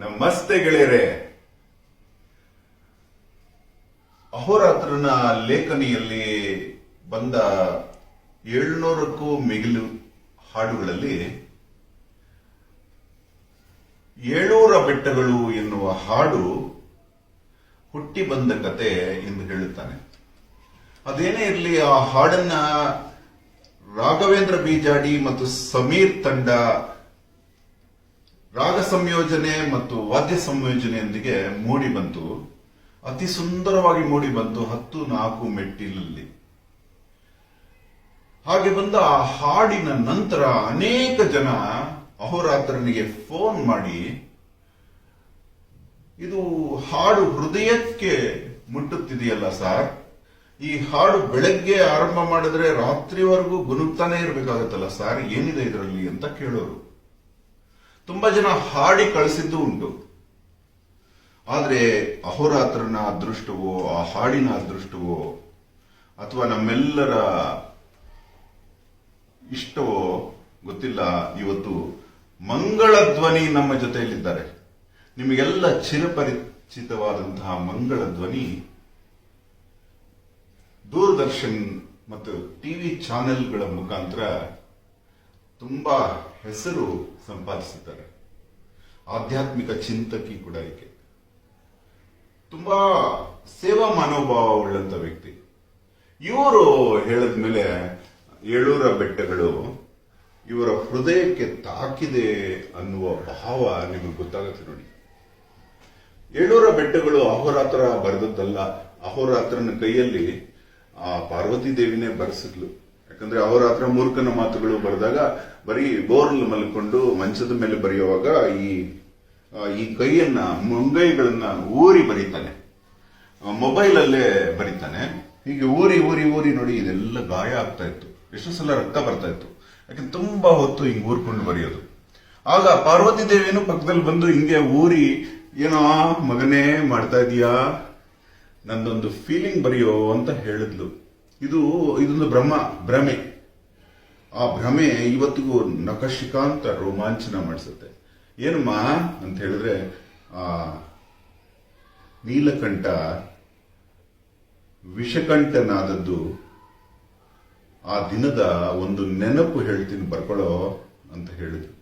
ನಮಸ್ತೆ ಗೆಳೆಯರೆ ಅಹೋರಾತ್ರನ ಲೇಖನಿಯಲ್ಲಿ ಬಂದ ಏಳ್ನೂರಕ್ಕೂ ಮಿಗಿಲು ಹಾಡುಗಳಲ್ಲಿ ಏಳೂರ ಬೆಟ್ಟಗಳು ಎನ್ನುವ ಹಾಡು ಹುಟ್ಟಿ ಬಂದ ಕತೆ ಎಂದು ಹೇಳುತ್ತಾನೆ. ಅದೇನೇ ಇರಲಿ, ಆ ಹಾಡನ್ನ ರಾಘವೇಂದ್ರ ಬೀಜಾಡಿ ಮತ್ತು ಸಮೀರ್ ತಂಡ ರಾಗ ಸಂಯೋಜನೆ ಮತ್ತು ವಾದ್ಯ ಸಂಯೋಜನೆಯೊಂದಿಗೆ ಮೂಡಿ ಬಂತು ಅತಿ ಸುಂದರವಾಗಿ ಮೂಡಿ ಬಂತು ಹತ್ತು ನಾಲ್ಕು ಮೆಟ್ಟಿಲಲ್ಲಿ. ಹಾಗೆ ಬಂದ ಆ ಹಾಡಿನ ನಂತರ ಅನೇಕ ಜನ ಅಹೋರಾತ್ರನಿಗೆ ಫೋನ್ ಮಾಡಿ, ಇದು ಹಾಡು ಹೃದಯಕ್ಕೆ ಮುಟ್ಟುತ್ತಿದೆಯಲ್ಲ ಸರ್? ಈ ಹಾಡು ಬೆಳಗ್ಗೆ ಆರಂಭ ಮಾಡಿದ್ರೆ ರಾತ್ರಿವರೆಗೂ ಗುನುಗ್ತಾನೆ ಇರಬೇಕಾಗತ್ತಲ್ಲ ಸರ್? ಏನಿದೆ ಇದರಲ್ಲಿ? ಅಂತ ಕೇಳೋರು. ತುಂಬಾ ಜನ ಹಾಡಿ ಕಳಿಸಿದ್ದು ಉಂಟು. ಆದರೆ ಅಹೋರಾತ್ರನ ಅದೃಷ್ಟವೋ, ಆ ಹಾಡಿನ ಅದೃಷ್ಟವೋ, ಅಥವಾ ನಮ್ಮೆಲ್ಲರ ಇಷ್ಟವೋ ಗೊತ್ತಿಲ್ಲ. ಇವತ್ತು ಮಂಗಳ ಧ್ವನಿ ನಮ್ಮ ಜೊತೆಯಲ್ಲಿದ್ದಾರೆ. ನಿಮಗೆಲ್ಲ ಚಿರಪರಿಚಿತವಾದಂತಹ ಮಂಗಳ ಧ್ವನಿ ದೂರದರ್ಶನ್ ಮತ್ತು ಟಿವಿ ಚಾನೆಲ್ಗಳ ಮುಖಾಂತರ ತುಂಬಾ ಹೆಸರು ಸಂಪಾದಿಸಿದ್ದಾರೆ. ಆಧ್ಯಾತ್ಮಿಕ ಚಿಂತಕಿ ಕೂಡ ಈಕೆ. ತುಂಬಾ ಸೇವಾ ಮನೋಭಾವ ಉಳ್ಳಂತ ವ್ಯಕ್ತಿ. ಇವರು ಹೇಳಿದ್ಮೇಲೆ ಏಳೂರ ಬೆಟ್ಟಗಳು ಇವರ ಹೃದಯಕ್ಕೆ ತಾಕಿದೆ ಅನ್ನುವ ಭಾವ ನಿಮಗೆ ಗೊತ್ತಾಗುತ್ತೆ ನೋಡಿ. ಏಳೂರ ಬೆಟ್ಟಗಳು ಅಹೋರಾತ್ರ ಬರೆದದ್ದಲ್ಲ, ಅಹೋರಾತ್ರನ ಕೈಯಲ್ಲಿ ಆ ಪಾರ್ವತಿ ದೇವಿನೇ ಬರೆಸಿದ್ಲು. ಯಾಕಂದ್ರೆ ಹತ್ರ ಮೂರ್ಖನ ಮಾತುಗಳು ಬರೆದಾಗ ಬರೀ ಬೋರ್ಲ್ ಮಲ್ಕೊಂಡು ಮಂಚದ ಮೇಲೆ ಬರೆಯುವಾಗ ಈ ಈ ಕೈಯನ್ನ, ಮುಂಗೈಗಳನ್ನ ಊರಿ ಬರೀತಾನೆ. ಮೊಬೈಲ್ ಅಲ್ಲೇ ಬರೀತಾನೆ. ಹೀಗೆ ಊರಿ ಊರಿ ಊರಿ ನೋಡಿ ಇದೆಲ್ಲ ಗಾಯ ಆಗ್ತಾ ಇತ್ತು. ಎಷ್ಟೋ ಸಲ ರಕ್ತ ಬರ್ತಾ ಇತ್ತು. ಯಾಕಂದ್ರೆ ತುಂಬಾ ಹೊತ್ತು ಹಿಂಗ್ ಊರ್ಕೊಂಡು ಬರೆಯೋದು. ಆಗ ಪಾರ್ವತಿ ದೇವಿಯನ್ನು ಪಕ್ಕದಲ್ಲಿ ಬಂದು ಹಿಂಗೆ ಊರಿ, ಏನೋ ಮಗನೇ ಮಾಡ್ತಾ ಇದೀಯಾ? ನಂದೊಂದು ಫೀಲಿಂಗ್ ಬರೆಯೋ ಅಂತ ಹೇಳಿದ್ಲು. ಇದು, ಇದೊಂದು ಭ್ರಮ, ಭ್ರಮೆ. ಆ ಭ್ರಮೆ ಇವತ್ತಿಗೂ ನಖಶಿಕಾಂತ ರೋಮಾಂಚನ ಮಾಡಿಸುತ್ತೆ. ಏನಮ್ಮ ಅಂತ ಹೇಳಿದ್ರೆ, ಆ, ನೀಲಕಂಠ ವಿಷಕಂಠನಾದದ್ದು ಆ ದಿನದ ಒಂದು ನೆನಪು ಹೇಳ್ತೀನಿ ಬರ್ಕೊಳ್ಳೋ ಅಂತ ಹೇಳಿದ್ರು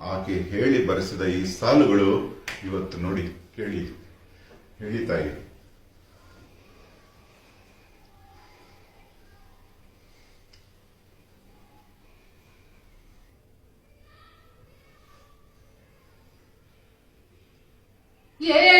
ಆಕೆ ಹೇಳಿ ಬರೆಸಿದ ಈ ಸಾಲುಗಳು ಇವತ್ತು ನೋಡಿ, ಕೇಳಿ. ಹೇಳಿ ತಾಯಿ ಏಳೂರ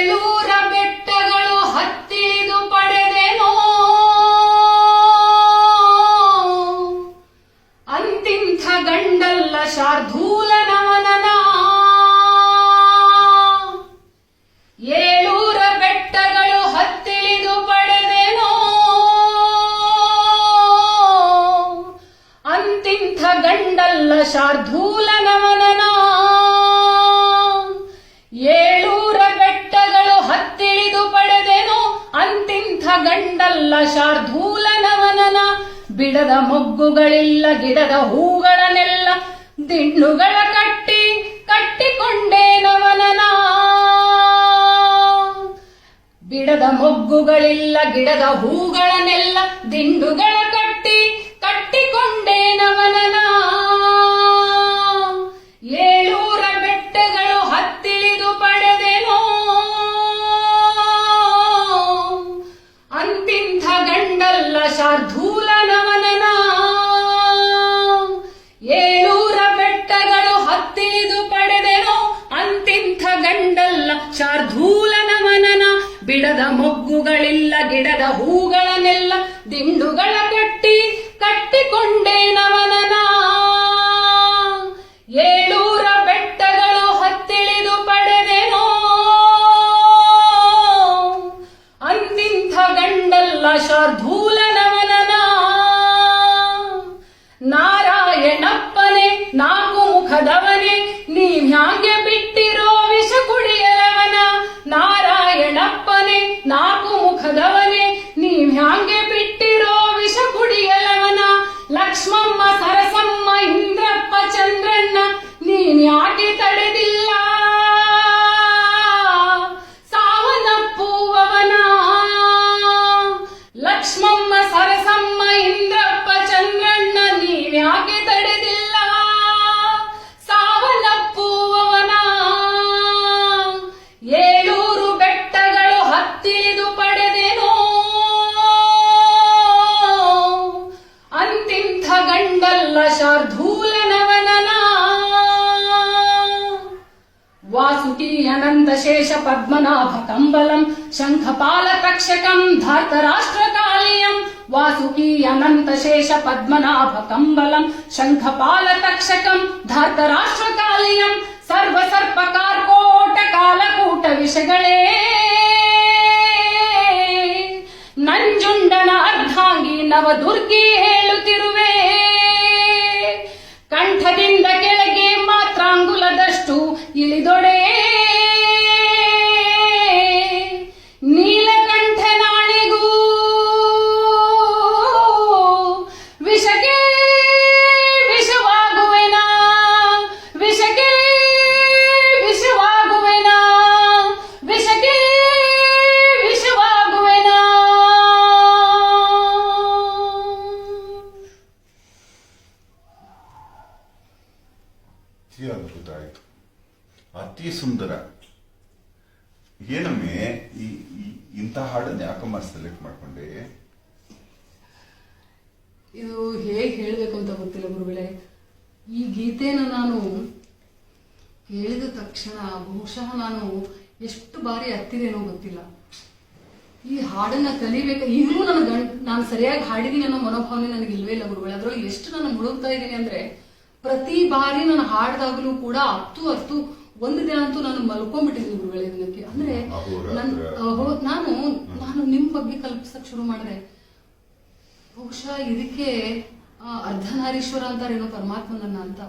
ಗಂಡಲ್ಲ ಶಾರ್ಧೂಲ ನವನನ ಬಿಡದ ಮೊಗ್ಗುಗಳಿಲ್ಲ, ಗಿಡದ ಹೂಗಳನ್ನೆಲ್ಲ ದಿಂಡುಗಳ ಕಟ್ಟಿ ಕಟ್ಟಿಕೊಂಡೇ ನವನನ. ಬಿಡದ ಮೊಗ್ಗುಗಳಿಲ್ಲ, ಗಿಡದ ಹೂಗಳನ್ನೆಲ್ಲ ದಿಂಡುಗಳ ಬಿಡದ ಮೊಗ್ಗುಗಳಿಲ್ಲ, ಗಿಡದ ಹೂಗಳನ್ನೆಲ್ಲ ದಿಂಡುಗಳ ಕಟ್ಟಿ ಕಟ್ಟಿಕೊಂಡೇನವನ ಏಳೂರ ಬೆಟ್ಟಗಳು ಹತ್ತಿಳಿದು ಪಡೆದೆನೋ. ಅಂದಿಂಥ ಗಂಡಲ್ಲ ಶಾರ್ಧೂಲನವನ ನಾರಾಯಣಪ್ಪನೆ, ನಾಲ್ಕು ಮುಖದವನೇ, ನೀವ್ಯಾಂಗೆ ಬಿಟ್ಟಿರೋ ಸರಸಮ್ಮ ಸರಸಮ್ಮ ಇಂದ್ರಪ್ಪ ಚಂದ್ರಣ್ಣ ನೀವ್ಯಾಕೆ ತಡೆದಿಲ್ಲ? ಸಾವನಪ್ಪುವವನ ಏಳೂರು ಬೆಟ್ಟಗಳು ಹತ್ತಿದು ಪಡೆದೇನೋ? ಅಂತಿಂಥ ಗಂಡಲ್ಲ ಶಾರ್ಧೂಲನವನನ. ವಾಸುಕಿ ಅನಂತ ಶೇಷ ಪದ್ಮನಾಭ ಕಂಬಲಂ ಶಂಖಪಾಲ ತಕ್ಷಕಂ ಧಾರ್ತರಾಷ್ಟ್ರಕಾಳಿಯಂ ಸರ್ವ ಸರ್ಪ ಕಾರ್ಕೋಟ ಕಾಲಕೂಟ ವಿಷಗಳೇ ನಂಜುಂಡನ ಅರ್ಧಾಂಗಿ ನವದುರ್ಗಿ ಹೇಳುತ್ತಿರುವೆ ಅತಿ ಸುಂದರ. ಏನಮ್ಮೆ, ಈ ಇಂಥ ಹಾಡನ್ನು ಯಾಕಮ್ಮ ಸೆಲೆಕ್ಟ್ ಮಾಡ್ಕೊಂಡೆ? ಇದು ಹೇಗೆ ಹೇಳಬೇಕು ಅಂತ ಗೊತ್ತಿಲ್ಲ ಗುರುಗಳೇ. ಈ ಗೀತೆನ ನಾನು ಹೇಳಿದ ತಕ್ಷಣ ಬಹುಶಃ ನಾನು ಎಷ್ಟು ಬಾರಿ ಹತ್ತಿದೇನೋ ಗೊತ್ತಿಲ್ಲ. ಈ ಹಾಡನ್ನ ಕಲಿಬೇಕು ಈಗಲೂ ನನ್ನ ಗಂಡ್, ನಾನು ಸರಿಯಾಗಿ ಹಾಡಿದೀನಿ ಅನ್ನೋ ಮನೋಭಾವನೆ ನನಗೆ ಇಲ್ವೇ ಇಲ್ಲ ಗುರುಗಳೇ. ಅದರೊಳಗೆ ಎಷ್ಟು ನಾನು ಮುಳುಗ್ತಾ ಇದ್ದೀನಿ ಅಂದ್ರೆ, ಪ್ರತಿ ಬಾರಿ ನಾನು ಹಾಡ್ದಾಗಲೂ ಕೂಡ ಹತ್ತು ಹತ್ತು ಒಂದು ದಿನ ಅಂತೂ ನಾನು ಮಲ್ಕೊಂಡ್ಬಿಟ್ಟಿದ್ದೀನಿ ಗುರುಗಳ ದಿನಕ್ಕೆ. ಅಂದ್ರೆ. ನಾನು ನಾನು ನಿಮ್ ಬಗ್ಗೆ ಕಲ್ಪಿಸಕ್ ಶುರು ಮಾಡಿದೆ. ಬಹುಶಃ ಇದಕ್ಕೆ ಅರ್ಧನಾರೀಶ್ವರ ಅಂತಾರೇನೋ ಪರಮಾತ್ಮನನ್ನ ಅಂತ.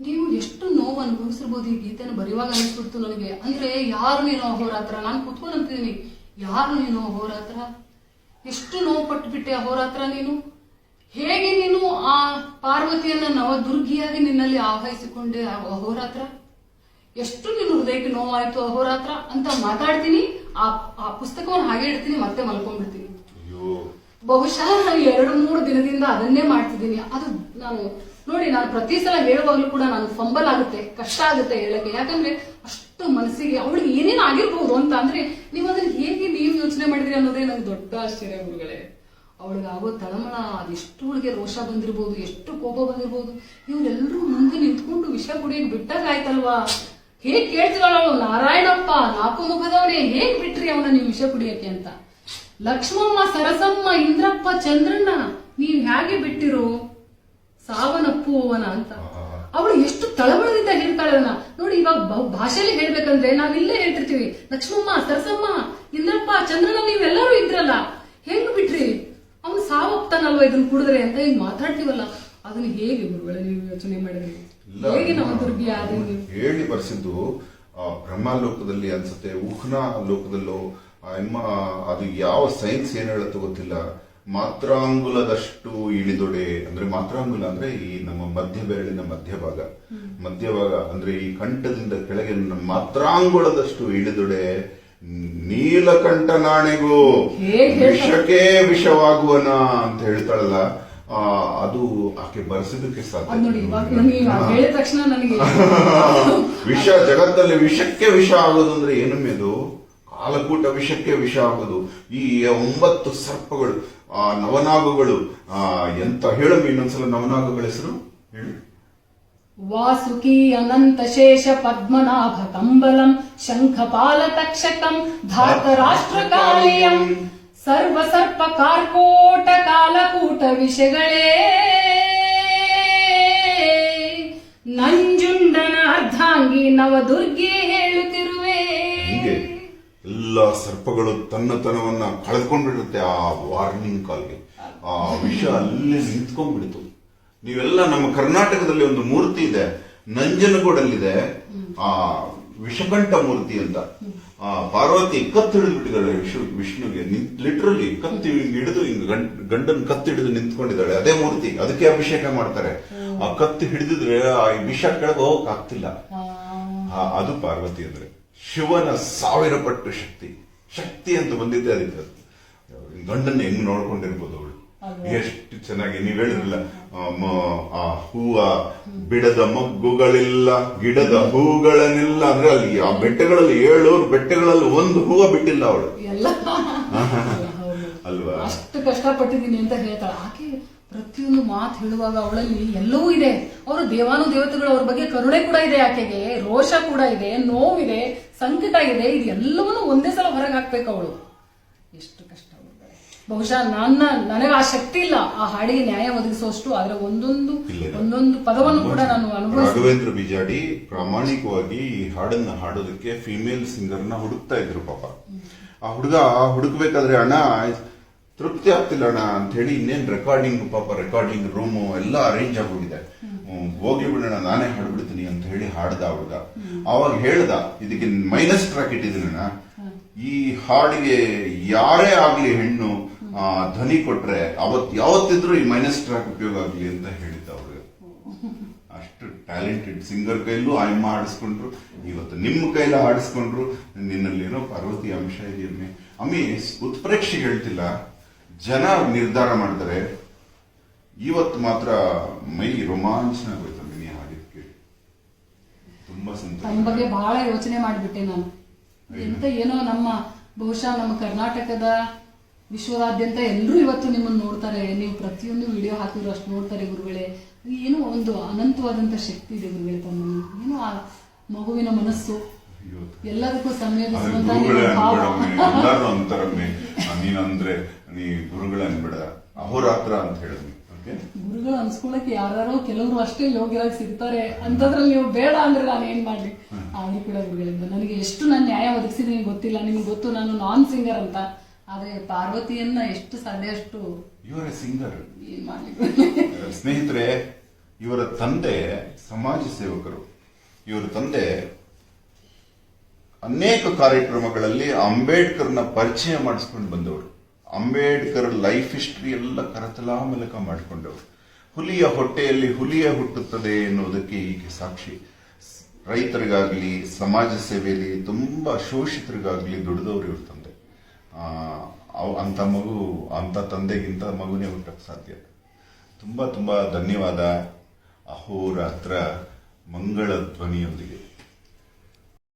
ನೀವು ಎಷ್ಟು ನೋವು ಅನುಭವಿಸಿರ್ಬೋದು ಈ ಗೀತೆನ ಬರೆಯುವಾಗ ಅನಿಸ್ಬಿಡ್ತು ನನಗೆ. ಅಂದ್ರೆ ಯಾರು ನೀನು ಅಹೋರಾತ್ರ ನಾನು ಕುತ್ಕೊಂಡು ಅಂತಿದ್ದೀನಿ. ಯಾರು ನೀನು ಅಹೋರಾತ್ರ ಎಷ್ಟು ನೋವು ಪಟ್ಟುಬಿಟ್ಟೆ ಅಹೋರಾತ್ರ ನೀನು? ಹೇಗೆ ನೀನು ಆ ಪಾರ್ವತಿಯನ್ನ ನವದುರ್ಗಿಯಾಗಿ ನಿನ್ನಲ್ಲಿ ಆವಹಿಸಿಕೊಂಡೆ ಅಹೋರಾತ್ರ ಎಷ್ಟು ನಿನ್ನ ಹೃದಯಕ್ಕೆ ನೋವಾಯ್ತು ಅಹೋರಾತ್ರ ಅಂತ ಮಾತಾಡ್ತೀನಿ ಆ ಆ ಪುಸ್ತಕವನ್ನು ಹಾಗೆ ಇಡ್ತೀನಿ ಮತ್ತೆ ಮಲ್ಕೊಂಡ್ಬಿಡ್ತೀನಿ. ಬಹುಶಃ ನಾನು ಎರಡು ಮೂರು ದಿನದಿಂದ ಅದನ್ನೇ ಮಾಡ್ತಿದ್ದೀನಿ. ಅದು ನಾನು ನೋಡಿ ನಾನು ಪ್ರತಿ ಸಲ ಹೇಳುವಾಗಲೂ ಕೂಡ ನಾನು ಫಂಬಲ್ ಆಗುತ್ತೆ ಕಷ್ಟ ಆಗುತ್ತೆ ಹೇಳಕ್ಕೆ. ಯಾಕಂದ್ರೆ ಅಷ್ಟು ಮನಸ್ಸಿಗೆ ಅವಳಿಗೆ ಏನೇನು ಆಗಿರ್ಬೋದು ಅಂತ ಅಂದ್ರೆ ನೀವು ಅದನ್ನ ಹೇಗೆ ನೀವು ಯೋಚನೆ ಮಾಡಿದ್ರಿ ಅನ್ನೋದೇ ನಂಗೆ ದೊಡ್ಡ ಆಶ್ಚರ್ಯ ಗುರುಗಳೇ. ಅವಳಿಗೆ ಆಗೋ ತಳಮಳ ಅದೆಷ್ಟು ಅವಳಿಗೆ ರೋಷ ಬಂದಿರ್ಬೋದು ಎಷ್ಟು ಕೋಪ ಬಂದಿರ್ಬೋದು ಇವರೆಲ್ಲರೂ ಮುಂದೆ ನಿಂತ್ಕೊಂಡು ವಿಷ ಕುಡಿಯಕ್ಕೆ ಬಿಟ್ಟಾಗ ಆಯ್ತಲ್ವಾ? ಹೇಗ್ ಕೇಳ್ತಿದ್ದಾಳ ನಾರಾಯಣಪ್ಪ ನಾಲ್ಕು ಮುಖದವನೇ ಹೇಗ್ ಬಿಟ್ರಿ ಅವನ ನೀವು ವಿಷ ಕುಡಿಯಕ್ಕೆ ಅಂತ? ಲಕ್ಷ್ಮಮ್ಮ, ಸರಸಮ್ಮ, ಇಂದ್ರಪ್ಪ ಚಂದ್ರಣ್ಣ ನೀವ್ ಹೇಗೆ ಸಾವನಪ್ಪು ಸಾವನಪ್ಪುವವನ ಅಂತ. ಅವಳು ಎಷ್ಟು ತಳಮಳದಿಂದ ಹೇಳ್ತಾಳೆ ನೋಡಿ, ಇವಾಗ ಭಾಷೆಯಲ್ಲಿ ಹೇಳ್ಬೇಕಂದ್ರೆ ನಾವ್ ಇಲ್ಲೇ ಹೇಳ್ತಿರ್ತೀವಿ. ಲಕ್ಷ್ಮಮ್ಮ, ಸರಸಮ್ಮ, ಇಂದ್ರಪ್ಪ ಚಂದ್ರಣ್ಣ ನೀವೆಲ್ಲರೂ ಇದ್ರಲ್ಲ. ಹೆಂಗ್ ಬಿಟ್ರಿ? ಅವ್ನು ಸಾವಪ್ತಾನಲ್ವ ಇದನ್ನ ಕುಡಿದ್ರೆ ಅಂತ ಈಗ ಮಾತಾಡ್ತೀವಲ್ಲ? ಅದನ್ನ ಹೇಗೆ ಗುರುಗಳೇ ನೀವು ಯೋಚನೆ ಮಾಡಿದ್ರಿ? ಹೇಗೆ ಆದ್ರೆ ನೀವು? ಹೇಳಿ ಬರ್ಸಿದ್ದು ಬ್ರಹ್ಮ ಲೋಕದಲ್ಲಿ ಅನ್ಸುತ್ತೆ ಉಹ್ನ ಲೋಕದಲ್ಲೋ ಎಮ್ಮ ಅದು ಯಾವ ಸೈನ್ಸ್ ಏನ್ ಹೇಳುತ್ತೋ ಗೊತ್ತಿಲ್ಲ. ಮಾತ್ರಾಂಗುಲದಷ್ಟು ಇಳಿದೊಡೆ ಅಂದ್ರೆ ಮಾತ್ರಾಂಗುಲ ಅಂದ್ರೆ ಈ ನಮ್ಮ ಮಧ್ಯ ಬೆರಳಿನ ಮಧ್ಯಭಾಗ. ಮಧ್ಯಭಾಗ ಅಂದ್ರೆ ಈ ಕಂಠದಿಂದ ಕೆಳಗೆ ನಮ್ಮ ಮಾತ್ರಾಂಗುಲದಷ್ಟು ಇಳಿದೊಡೆ ನೀಲಕಂಠ ನಾಣೆಗೂ? ವಿಷಕ್ಕೆ ವಿಷವಾಗುವನ ಅಂತ ಹೇಳ್ತಾಳಲ್ಲ. ಅದು ಆಕೆ ಬರೆಸಿದಕ್ಕೆ ಸಾಧ್ಯ. ನೋಡಿ ಇವಾಗ ನನಗೆ ಹೇಳಿದ ತಕ್ಷಣ ನನಗೆ ವಿಷ ಜಗತ್ತಲ್ಲಿ ವಿಷಕ್ಕೆ ವಿಷ ಆಗೋದು ಅಂದ್ರೆ ಏನು ಇದು ಕಾಲಕೂಟ ವಿಷಕ್ಕೆ ವಿಷ ಆಗೋದು. ಈ ಒಂಬತ್ತು ಸರ್ಪಗಳು ಆ ನವನಾಗುಗಳು ಆ ಎಂತ ಹೇಳು ಇನ್ನೊಂದ್ಸಲ ನವನಾಗುಗಳ ಹೆಸರು? ಹೇಳಿ. ವಾಸುಕಿ ಅನಂತ ಶೇಷ ಪದ್ಮನಾಭ ಕಂಬಲಂ ಶಂಖಪಾಲ ತಕ್ಷಕಂ ಧಾತ ಸರ್ವ ಸರ್ಪ ಕಾರ್ಕೋಟ ಕಾಲಕೂಟ ವಿಷಗಳೇ. ನಂಜುಂಡನ ಅರ್ಧಾಂಗಿ ನವದುರ್ಗೆ ಹೇಳುತ್ತಿರುವೆ. ಎಲ್ಲ ಸರ್ಪಗಳು ತನ್ನತನವನ್ನ ಕಳೆದುಕೊಂಡ್ಬಿಡುತ್ತೆ ಆ ವಾರ್ನಿಂಗ್ ಕಾಲ್ಗೆ ಆ ವಿಷ ಅಲ್ಲಿ ನಿಂತ್ಕೊಂಡ್ಬಿಡ್ತು. ನೀವೆಲ್ಲ ನಮ್ಮ ಕರ್ನಾಟಕದಲ್ಲಿ ಒಂದು ಮೂರ್ತಿ ಇದೆ, ನಂಜನಗೂಡಲ್ಲಿದೆ. ಆ ವಿಷಕಂಠ ಮೂರ್ತಿ ಅಂತ. ಆ ಪಾರ್ವತಿ ಕತ್ತು ಹಿಡಿದು ಬಿಟ್ಟಿದ್ದಾಳೆ ವಿಷ್ಣು ವಿಷ್ಣುಗೆ. ಲಿಟ್ರಲಿ ಕತ್ತಿ ಹಿಡಿದು ಹಿಂಗ್ ಗಂಡ್ ಗಂಡನ್ ಕತ್ತು ಹಿಡಿದು ನಿಂತ್ಕೊಂಡಿದ್ದಾಳೆ. ಅದೇ ಮೂರ್ತಿ. ಅದಕ್ಕೆ ಅಭಿಷೇಕ ಮಾಡ್ತಾರೆ. ಆ ಕತ್ತು ಹಿಡಿದಿದ್ರೆ ಆ ವಿಷ ಕೆಳಗೆ ಹೋಗಕ್ ಆಗ್ತಿಲ್ಲ. ಆ, ಅದು ಪಾರ್ವತಿ ಅಂದ್ರೆ ಶಿವನ ಸಾವಿರ ಪಟ್ಟು ಶಕ್ತಿ. ಶಕ್ತಿ ಅಂತ ಬಂದಿದ್ದೆ ಅದಕ್ಕೆ ಅದು. ಗಂಡನ್ನ ಹೆಂಗ್ ನೋಡ್ಕೊಂಡಿರ್ಬೋದು ಎಷ್ಟು ಚೆನ್ನಾಗಿ ನೀವ್ ಹೇಳಿದ್ರಲ್ಲ ಆ, ಹೂವ ಬಿಡದ ಮಗ್ಗುಗಳಿಲ್ಲ ಗಿಡದ ಹೂಗಳನ್ನೆಲ್ಲ. ಅಂದ್ರೆ ಅಲ್ಲಿ ಆ ಬೆಟ್ಟಗಳಲ್ಲಿ ಏಳೂರು ಬೆಟ್ಟಗಳಲ್ಲಿ ಒಂದು ಹೂವ ಬಿಟ್ಟಿಲ್ಲ ಅವಳು. ಅಲ್ವಾ? ಅಷ್ಟು ಕಷ್ಟಪಟ್ಟಿದ್ದೀನಿ ಅಂತ ಹೇಳ್ತಾಳೆ. ಆಕೆ ಪ್ರತಿಯೊಂದು ಮಾತು ಹೇಳುವಾಗ ಅವಳಲ್ಲಿ ಎಲ್ಲವೂ ಇದೆ. ಅವರು ದೇವಾನು ದೇವತೆಗಳು ಅವ್ರ ಬಗ್ಗೆ ಕರುಣೆ ಕೂಡ ಇದೆ ಆಕೆಗೆ. ರೋಷ ಕೂಡ ಇದೆ ನೋವಿದೆ ಸಂಕಟ ಇದೆ. ಇದು ಎಲ್ಲವನ್ನೂ ಒಂದೇ ಸಲ ಹೊರಗೆ ಹಾಕ್ಬೇಕು ಅವಳು. ಎಷ್ಟು. ಬಹುಶಃ ನನ್ನ ನನಗೆ ಆ ಶಕ್ತಿ ಇಲ್ಲ. ಆ ಹಾಡಿಗೆ ನ್ಯಾಯ ಒದಗಿಸುವಷ್ಟು ಅದರ ಒಂದೊಂದು ಒಂದೊಂದು ಪದವನ್ನು ಕೂಡ ನಾನು ರಾಘವೇಂದ್ರ ಬಿಜಾಡಿ ಪ್ರಾಮಾಣಿಕವಾಗಿ ಈ ಹಾಡನ್ನ ಹಾಡೋದಕ್ಕೆ ಫಿಮೇಲ್ ಸಿಂಗರ್ನ ಹುಡುಕ್ತಾ ಇದ್ರು ಪಾಪ. ಆ ಹುಡುಗ ಹುಡುಕ್ಬೇಕಾದ್ರೆ ಅಣ್ಣ ತೃಪ್ತಿ ಆಗ್ತಿಲ್ಲ ಅಣ್ಣ ಅಂತ ಹೇಳಿ ಇನ್ನೇನ್ ರೆಕಾರ್ಡಿಂಗ್ ಪಾಪ ರೆಕಾರ್ಡಿಂಗ್ ರೂಮು ಎಲ್ಲ ಅರೇಂಜ್ ಆಗೋಗಿದೆ. ಹೋಗಿ ಹೋಗ್ಲಿ ಬಿಡೋಣ ನಾನೇ ಹಾಡ್ಬಿಡ್ತೀನಿ ಅಂತ ಹೇಳಿ ಹಾಡ್ದ ಹುಡುಗ. ಅವಾಗ ಹೇಳ್ದ ಇದಕ್ಕೆ ಮೈನಸ್ ಟ್ರ್ಯಾಕ್ ಇಟ್ಟಿದ್ದೀನಣ್ಣ ಈ ಹಾಡಿಗೆ ಯಾರೇ ಆಗ್ಲಿ ಹೆಣ್ಣು ಧ್ವನಿ ಕೊಟ್ರೆ ಅವತ್ ಯಾವತ್ತಿದ್ರು ಈ ಮೈನಸ್ ಟ್ರ್ಯಾಕ್ ಉಪಯೋಗ ಆಗ್ಲಿ ಅಂತ ಹೇಳಿದ್ದ ಅವ್ರಿಗೆ ಅಷ್ಟು ಟ್ಯಾಲೆಂಟೆಡ್ ಸಿಂಗರ್ ಕೈಲೂ ಆಯಮ್ಮ ಹಾಡಿಸ್ಕೊಂಡ್ರು. ಇವತ್ತು ನಿಮ್ಮ ಕೈಲ ಹಾಡಿಸ್ಕೊಂಡ್ರು. ನಿನ್ನಲ್ಲಿರೋ ಪಾರ್ವತಿ ಅಂಶ ಇದೆಯಮ್ಮೆ ಅಮ್ಮಿ ಉತ್ಪ್ರೇಕ್ಷೆ ಹೇಳ್ತಿಲ್ಲ. ಜನ ನಿರ್ಧಾರ ಮಾಡಿದರೆ ಇವತ್ತು ಮಾತ್ರ ಮೈ ರೋಮಾಂಚನ ಆಗೋಯ್ತು ನೀ ಹಾಡಿದ್ಕೆ ತುಂಬಾ ತಮ್ಮ ಸಂತೋಷ ಬಗ್ಗೆ ಬಹಳ ಯೋಚನೆ ಮಾಡಿಬಿಟ್ಟೆ ನಾನು. ಎಂತ ಏನೋ ನಮ್ಮ ಬಹುಶಃ ನಮ್ಮ ಕರ್ನಾಟಕದ ವಿಶ್ವದಾದ್ಯಂತ ಎಲ್ಲರೂ ಇವತ್ತು ನಿಮ್ಮನ್ನು ನೋಡ್ತಾರೆ. ನೀವು ಪ್ರತಿಯೊಂದು ವಿಡಿಯೋ ಹಾಕಿದ್ರು ಅಷ್ಟು ನೋಡ್ತಾರೆ ಗುರುಗಳೇ. ಏನೋ ಒಂದು ಅನಂತವಾದಂತ ಶಕ್ತಿ ಇದೆ ಗುರುಗಳೇ ತಮ್ಮ ಏನೋ ಆ ಮಗುವಿನ ಮನಸ್ಸು. ಎಲ್ಲದಕ್ಕೂ ಅದೇ ಸಂವೇದಿಸುವಂತ ಗುರುಗಳೇ ನೀನಂದ್ರೆ ನೀ ಅನ್ಬೇಡ ಅಹೋರಾತ್ರ ಅಂತ ಹೇಳಿದ್ವಿ ಗುರುಗಳು ಅನ್ಸ್ಕೊಳಕ್ಕೆ ಯಾರು ಕೆಲವರು ಅಷ್ಟೇ ಯೋಗ್ಯರಾಗಿ ಸಿಗ್ತಾರೆ. ಅಂತದ್ರಲ್ಲಿ ನೀವು ಬೇಡ ಅಂದ್ರೆ ನಾನು ಏನ್ ಮಾಡ್ಲಿ? ಆಗಲಿ ಕೂಡ ಗುರುಗಳಿಂದ. ನನಗೆ ಎಷ್ಟು ನಾನು ನ್ಯಾಯ ಒದಗಿಸಿದೀನಿ ಗೊತ್ತಿಲ್ಲ. ನಿಮ್ಗೆ ಗೊತ್ತು ನಾನು ನಾನ್ ಸಿಂಗರ್ ಅಂತ. ಆದ್ರೆ ಪಾರ್ವತಿಯನ್ನ ಎಷ್ಟು ಸಾಧ್ಯ ಅಷ್ಟು ಇವರೇ ಸಿಂಗರ್ ಸ್ನೇಹಿತರೆ ಇವರ ತಂದೆ ಸಮಾಜ ಸೇವಕರು. ಇವರ ತಂದೆ ಅನೇಕ ಕಾರ್ಯಕ್ರಮಗಳಲ್ಲಿ ಅಂಬೇಡ್ಕರ್ನ ಪರಿಚಯ ಮಾಡಿಸ್ಕೊಂಡು ಬಂದವರು. ಅಂಬೇಡ್ಕರ್ ಲೈಫ್ ಹಿಸ್ಟ್ರಿ ಎಲ್ಲ ಕರತಲಾಮಲಕ ಮಾಡಿಕೊಂಡವರು. ಹುಲಿಯ ಹೊಟ್ಟೆಯಲ್ಲಿ ಹುಲಿಯ ಹುಟ್ಟುತ್ತದೆ ಎನ್ನುವುದಕ್ಕೆ ಈಗ ಸಾಕ್ಷಿ. ರೈತರಿಗಾಗ್ಲಿ ಸಮಾಜ ಸೇವೆಯಲ್ಲಿ ತುಂಬಾ ಶೋಷಿತರಿಗಾಗ್ಲಿ ದುಡಿದವರು ಇವ್ರ ಅಂತ ಮಗು ಅಂತ ತಂದೆಗಿಂತ ಮಗುನೇ ಹುಟ್ಟಕ್ಕೆ ಸಾಧ್ಯ. ತುಂಬಾ ತುಂಬಾ ಧನ್ಯವಾದ ಅಹೋರಾತ್ರ ಮಂಗಳ ಧ್ವನಿಯೊಂದಿಗೆ